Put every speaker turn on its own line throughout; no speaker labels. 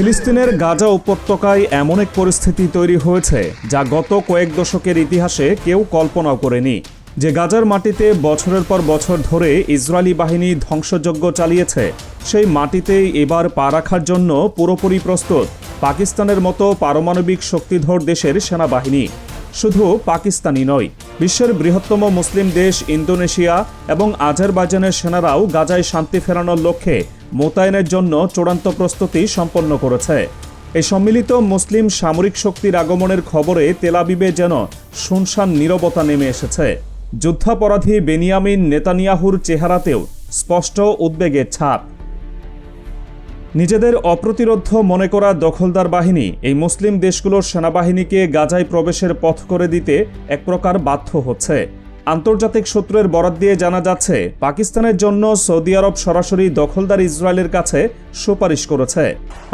ফিলিস্তিনের গাজা উপত্যকায় এমন এক পরিস্থিতি তৈরি হয়েছে যা গত কয়েক দশকের ইতিহাসে কেউ কল্পনাও করেনি। যে গাজার মাটিতে বছরের পর বছর ধরে ইসরায়েলি বাহিনী ধ্বংসযজ্ঞ চালিয়েছে, সেই মাটিতেই এবার পা রাখার জন্য পুরোপুরি প্রস্তুত পাকিস্তানের মতো পারমাণবিক শক্তিধর দেশের সেনাবাহিনী। শুধু পাকিস্তানি নয়, বিশ্বের বৃহত্তম মুসলিম দেশ ইন্দোনেশিয়া এবং আজারবাইজানের সেনারাও গাজায় শান্তি ফেরানোর লক্ষ্যে মোতায়েনের জন্য চূড়ান্ত প্রস্তুতি সম্পন্ন করেছে। এই সম্মিলিত মুসলিম সামরিক শক্তির আগমনের খবরে তেলাবিবে যেন শুনশান নীরবতা নেমে এসেছে। যুদ্ধাপরাধী বেনিয়ামিন নেতানিয়াহুর চেহারাতেও স্পষ্ট উদ্বেগের ছাপ। নিজেদের অপ্রতিরোধ মনে করা দখলদার বাহিনী এই মুসলিম দেশগুলোর সেনাবাহিনীকে গাজায় প্রবেশের পথ করে দিতে এক প্রকার বাধ্য হচ্ছে। আন্তর্জাতিক সূত্রের বরাত দিয়ে জানা যাচ্ছে, পাকিস্তানের জন্য সৌদি আরব সরাসরি দখলদার ইসরায়েলের কাছে সুপারিশ করেছে।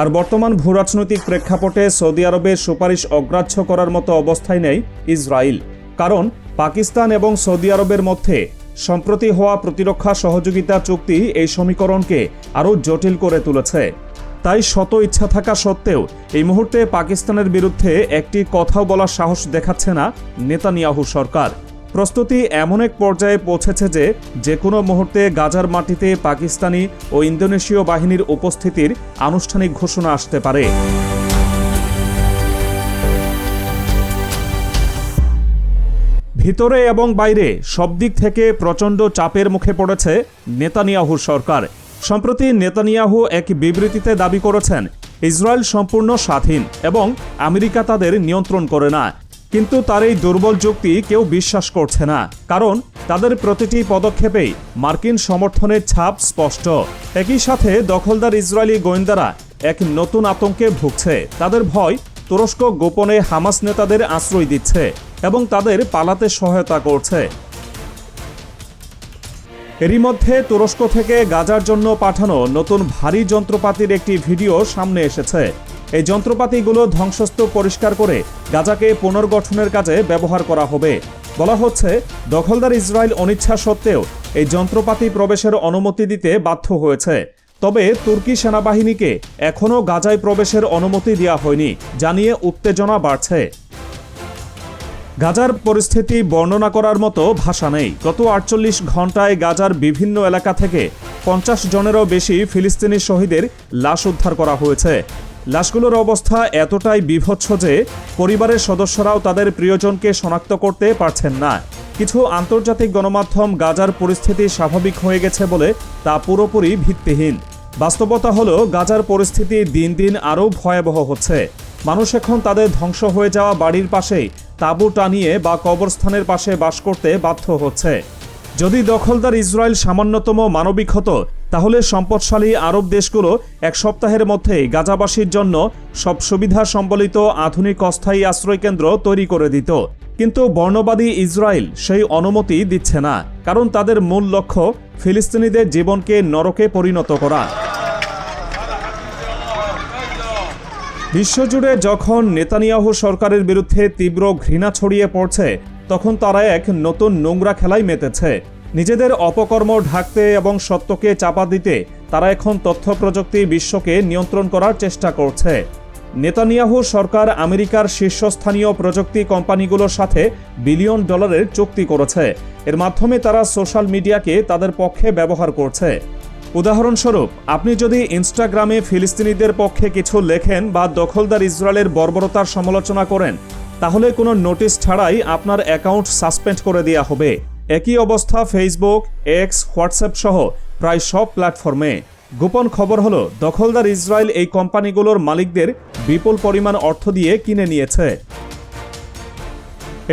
আর বর্তমান ভূরাজনৈতিক প্রেক্ষাপটে সৌদি আরবের সুপারিশ অগ্রাহ্য করার মতো অবস্থায় নেই ইসরায়েল। কারণ পাকিস্তান এবং সৌদি আরবের মধ্যে সম্প্রতি হওয়া প্রতিরক্ষা সহযোগিতা চুক্তি এই সমীকরণকে আরও জটিল করে তুলেছে। তাই শত ইচ্ছা থাকা সত্ত্বেও এই মুহূর্তে পাকিস্তানের বিরুদ্ধে একটি কথাও বলার সাহস দেখাচ্ছে না নেতানিয়াহু সরকার। প্রস্তুতি এমন এক পর্যায়ে পৌঁছেছে যে যে কোনো মুহূর্তে গাজার মাটিতে পাকিস্তানি ও ইন্দোনেশীয় বাহিনীর উপস্থিতির আনুষ্ঠানিক ঘোষণা আসতে পারে। ভিতরে এবং বাইরে সব দিক থেকে প্রচণ্ড চাপের মুখে পড়েছে নেতানিয়াহুর সরকার। সম্প্রতি নেতানিয়াহু এক বিবৃতিতে দাবি করেছেন, ইসরায়েল সম্পূর্ণ স্বাধীন এবং আমেরিকা তাদের নিয়ন্ত্রণ করে না। কিন্তু তার এই দুর্বল যুক্তি কেউ বিশ্বাস করছে না। কারণ তাদের প্রতিটি পদক্ষেপেই মার্কিন সমর্থনের ছাপ স্পষ্ট। একই সাথে দখলদার ইসরায়েলি গোয়েন্দারা এক নতুন আতঙ্কে ভুগছে। তাদের ভয় তুরস্ক গোপনে হামাস নেতাদের আশ্রয় দিচ্ছে এবং তাদের পালাতে সহায়তা করছে। এরই মধ্যে তুরস্ক থেকে গাজার জন্য পাঠানো নতুন ভারী যন্ত্রপাতির একটি ভিডিও সামনে এসেছে। এই যন্ত্রপাতিগুলো ধ্বংসস্তূপ পরিষ্কার করে গাজাকে পুনর্গঠনের কাজে ব্যবহার করা হবে। বলা হচ্ছে, দখলদার ইসরায়েল অনিচ্ছা সত্ত্বেও এই যন্ত্রপাতি প্রবেশের অনুমতি দিতে বাধ্য হয়েছে। তবে তুর্কি সেনাবাহিনীকে এখনও গাজায় প্রবেশের অনুমতি দেওয়া হয়নি, জানিয়ে উত্তেজনা বাড়ছে। গাজার পরিস্থিতি বর্ণনা করার মতো ভাষা নেই। গত আটচল্লিশ ঘন্টায় গাজার বিভিন্ন এলাকা থেকে পঞ্চাশ জনেরও বেশি ফিলিস্তিনি শহীদের লাশ উদ্ধার করা হয়েছে। লাশগুলোর অবস্থা এতটাই বিভৎস যে পরিবারের সদস্যরাও তাদের প্রিয়জনকে শনাক্ত করতে পারছেন না। কিছু আন্তর্জাতিক গণমাধ্যম গাজার পরিস্থিতি স্বাভাবিক হয়ে গেছে বলে তা পুরোপুরি ভিত্তিহীন। বাস্তবতা হলো, গাজার পরিস্থিতি দিন দিন আরও ভয়াবহ হচ্ছে। মানুষ এখন তাদের ধ্বংস হয়ে যাওয়া বাড়ির পাশেই তাঁবু টানিয়ে বা কবরস্থানের পাশে বাস করতে বাধ্য হচ্ছে। যদি দখলদার ইসরায়েল সামান্যতম মানবিক হতো তাহলে সম্পদশালী আরব দেশগুলো এক সপ্তাহের মধ্যেই গাজাবাসীর জন্য সব সুবিধা সম্বলিত আধুনিক অস্থায়ী আশ্রয়কেন্দ্র তৈরি করে দিত। কিন্তু বর্ণবাদী ইসরায়েল সেই অনুমতি দিচ্ছে না, কারণ তাদের মূল লক্ষ্য ফিলিস্তিনিদের জীবনকে নরকে পরিণত করা। বিশ্বজুড়ে যখন নেতানিয়াহু সরকারের বিরুদ্ধে তীব্র ঘৃণা ছড়িয়ে পড়ছে, তখন তারা এক নতুন নোংরা খেলায় মেতেছে। নিজেদের অপকর্ম ঢাকতে এবং সত্যকে চাপা দিতে তারা এখন তথ্য প্রযুক্তি বিশ্বকে নিয়ন্ত্রণ করার চেষ্টা করছে। নেতানিয়াহু সরকার আমেরিকার শীর্ষস্থানীয় প্রযুক্তি কোম্পানিগুলোর সাথে বিলিয়ন ডলারের চুক্তি করেছে। এর মাধ্যমে তারা সোশ্যাল মিডিয়াকে তাদের পক্ষে ব্যবহার করছে। উদাহরণস্বরূপ, আপনি যদি ইনস্টাগ্রামে ফিলিস্তিনিদের পক্ষে কিছু লেখেন বা দখলদার ইসরায়েলের বর্বরতার সমালোচনা করেন, তাহলে কোনো নোটিশ ছাড়াই আপনার অ্যাকাউন্ট সাসপেন্ড করে দেওয়া হবে। একই অবস্থা ফেসবুক এক্স হোয়াটসঅ্যাপ সহ প্রায় সব প্ল্যাটফর্মে গোপন খবর হলো, দখলদার ইসরায়েল এই কোম্পানিগুলোর মালিকদের বিপুল পরিমাণ অর্থ দিয়ে কিনে নিয়েছে।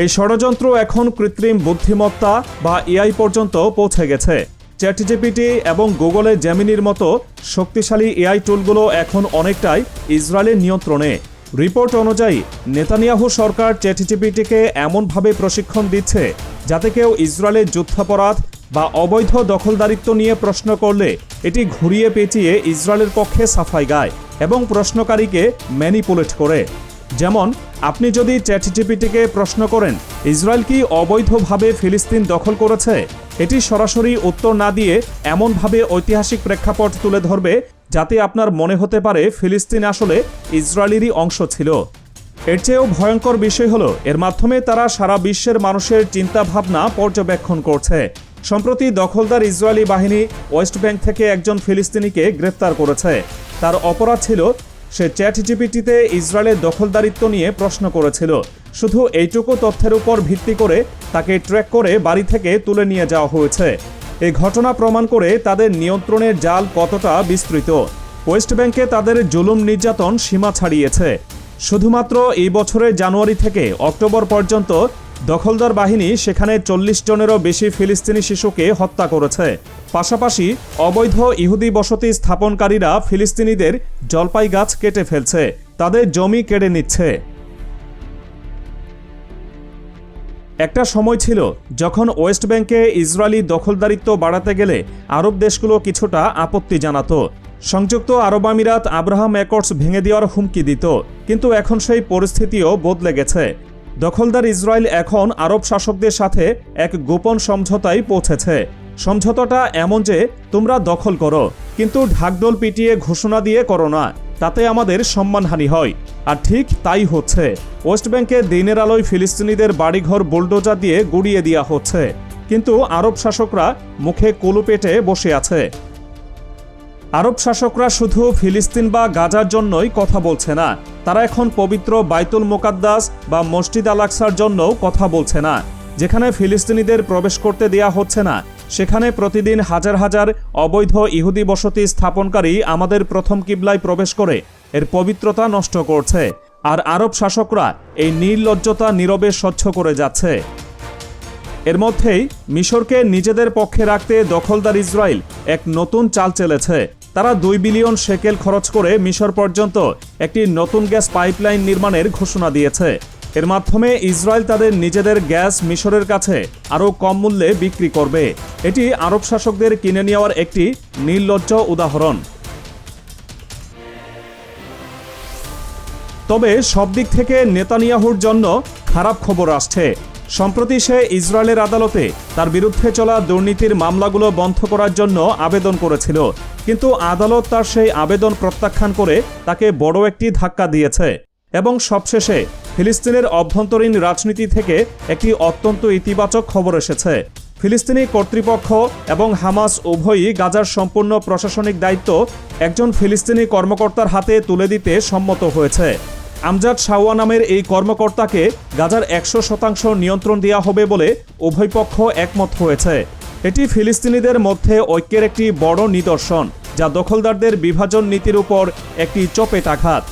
এই ষড়যন্ত্র এখন কৃত্রিম বুদ্ধিমত্তা বা এআই পর্যন্ত পৌঁছে গেছে। চ্যাটজিপিটি এবং গুগলের জ্যামিনির মতো শক্তিশালী এআই টুলগুলো এখন অনেকটাই ইসরায়েলের নিয়ন্ত্রণে। রিপোর্ট অনুযায়ী, নেতানিয়াহু সরকার চ্যাটজিপিটিকে এমনভাবে প্রশিক্ষণ দিচ্ছে যাতে কেউ ইসরায়েলের যুদ্ধাপরাধ বা অবৈধ দখলদারিত্ব নিয়ে প্রশ্ন করলে এটি ঘুরিয়ে পেঁচিয়ে ইসরায়েলের পক্ষে সাফাই গায় এবং প্রশ্নকারীকে ম্যানিপুলেট করে। যেমন, আপনি যদি চ্যাটজিপিটিকে প্রশ্ন করেন, ইসরায়েল কি অবৈধভাবে ফিলিস্তিন দখল করেছে? এটি সরাসরি উত্তর না দিয়ে এমনভাবে ঐতিহাসিক প্রেক্ষাপট তুলে ধরবে যাতে আপনার মনে হতে পারে ফিলিস্তিন আসলে ইসরায়েলেরই অংশ ছিল। এর চেয়েও ভয়ঙ্কর বিষয় হলো, এর মাধ্যমে তারা সারা বিশ্বের মানুষের চিন্তাভাবনা পর্যবেক্ষণ করছে। সম্প্রতি দখলদার ইসরায়েলি বাহিনী ওয়েস্ট ব্যাংক থেকে একজন ফিলিস্তিনিকে গ্রেফতার করেছে। তার অপরাধ ছিল, সে চ্যাট জিপিটিতে ইসরায়েলের দখলদারিত্ব নিয়ে প্রশ্ন করেছিল। শুধু এইটুকু তথ্যের উপর ভিত্তি করে তাকে ট্র্যাক করে বাড়ি থেকে তুলে নিয়ে যাওয়া হয়েছে। এই ঘটনা প্রমাণ করে তাদের নিয়ন্ত্রণের জাল কতটা বিস্তৃত। ওয়েস্ট ব্যাংকে তাদের জুলুম নির্যাতন সীমা ছাড়িয়েছে। শুধুমাত্র এই বছরের জানুয়ারি থেকে অক্টোবর পর্যন্ত দখলদার বাহিনী সেখানে চল্লিশ জনেরও বেশি ফিলিস্তিনি শিশুকে হত্যা করেছে। পাশাপাশি অবৈধ ইহুদি বসতি স্থাপনকারীরা ফিলিস্তিনিদের জলপাই গাছ কেটে ফেলছে। তাদের জমি কেড়ে নিচ্ছে। একটা সময় ছিল যখন ওয়েস্ট ব্যাংকে ইসরায়েলি দখলদারিত্ব বাড়াতে গেলে আরব দেশগুলো কিছুটা আপত্তি জানাত। সংযুক্ত আরব আমিরাত আব্রাহাম অ্যাকর্ডস ভেঙে দেওয়ার হুমকি দিত, কিন্তু এখন সেই পরিস্থিতিও বদলে গেছে। দখলদার ইসরায়েল এখন আরব শাসকদের সাথে এক গোপন সমঝোতায় পৌঁছেছে। সমঝোতাটা এমন যে তোমরা দখল করো, কিন্তু ঢাকডোল পিটিয়ে ঘোষণা দিয়ে করো না। তাতে আমাদের সম্মানহানি হয়। আর ঠিক তাই হচ্ছে। ওয়েস্ট ব্যাংকে দিনের আলোয় ফিলিস্তিনিদের বাড়িঘর বুলডোজার দিয়ে গুড়িয়ে দেওয়া হচ্ছে। কিন্তু আরব শাসকরা মুখে কুলু পেটে বসে আছে। আরব শাসকরা শুধু ফিলিস্তিন বা গাজার জন্যই কথা বলছে না। তারা এখন পবিত্র বাইতুল মোকাদ্দাস বা মসজিদ আল আকসার জন্যও কথা বলছে না। যেখানে ফিলিস্তিনিদের প্রবেশ করতে দেয়া হচ্ছে না। সেখানে প্রতিদিন হাজার হাজার অবৈধ ইহুদি বসতি স্থাপনকারী আমাদের প্রথম কিবলায় প্রবেশ করে। এর পবিত্রতা নষ্ট করছে। আর আরব শাসকরা এই নির্লজ্জতা নীরবে স্বচ্ছ করে যাচ্ছে। এর মধ্যেই মিশরকে নিজেদের পক্ষে রাখতে দখলদার ইসরায়েল এক নতুন চাল চেলেছে। তারা দুই বিলিয়ন শেকেল খরচ করে মিশর পর্যন্ত একটি নতুন গ্যাস পাইপলাইন নির্মাণের ঘোষণা দিয়েছে। এর মাধ্যমে ইসরায়েল তাদের নিজেদের গ্যাস মিশরের কাছে আরও কম মূল্যে বিক্রি করবে। এটি আরব শাসকদের কিনে নেওয়ার একটি নির্লজ্জ উদাহরণ। তবে সব দিক থেকে নেতানিয়াহুর জন্য খারাপ খবর আসছে। সম্প্রতি সে ইসরায়েলের আদালতে তার বিরুদ্ধে চলা দুর্নীতির মামলাগুলো বন্ধ করার জন্য আবেদন করেছিল। কিন্তু আদালত তার সেই আবেদন প্রত্যাখ্যান করে তাকে বড় একটি ধাক্কা দিয়েছে। এবং সবশেষে ফিলিস্তিনের অভ্যন্তরীণ রাজনীতি থেকে একটি অত্যন্ত ইতিবাচক খবর এসেছে। ফিলিস্তিনি কর্তৃপক্ষ এবং হামাস উভয়ই গাজার সম্পূর্ণ প্রশাসনিক দায়িত্ব একজন ফিলিস্তিনি কর্মকর্তার হাতে তুলে দিতে সম্মত হয়েছে। আমজাদ শাওয়া নামের এই কর্মকর্তাকে গাজার একশো শতাংশ নিয়ন্ত্রণ দেওয়া হবে বলে উভয় পক্ষ একমত হয়েছে। এটি ফিলিস্তিনিদের মধ্যে ঐক্যের একটি বড় নিদর্শন, যা দখলদারদের বিভাজন নীতির উপর একটি চপেটাঘাত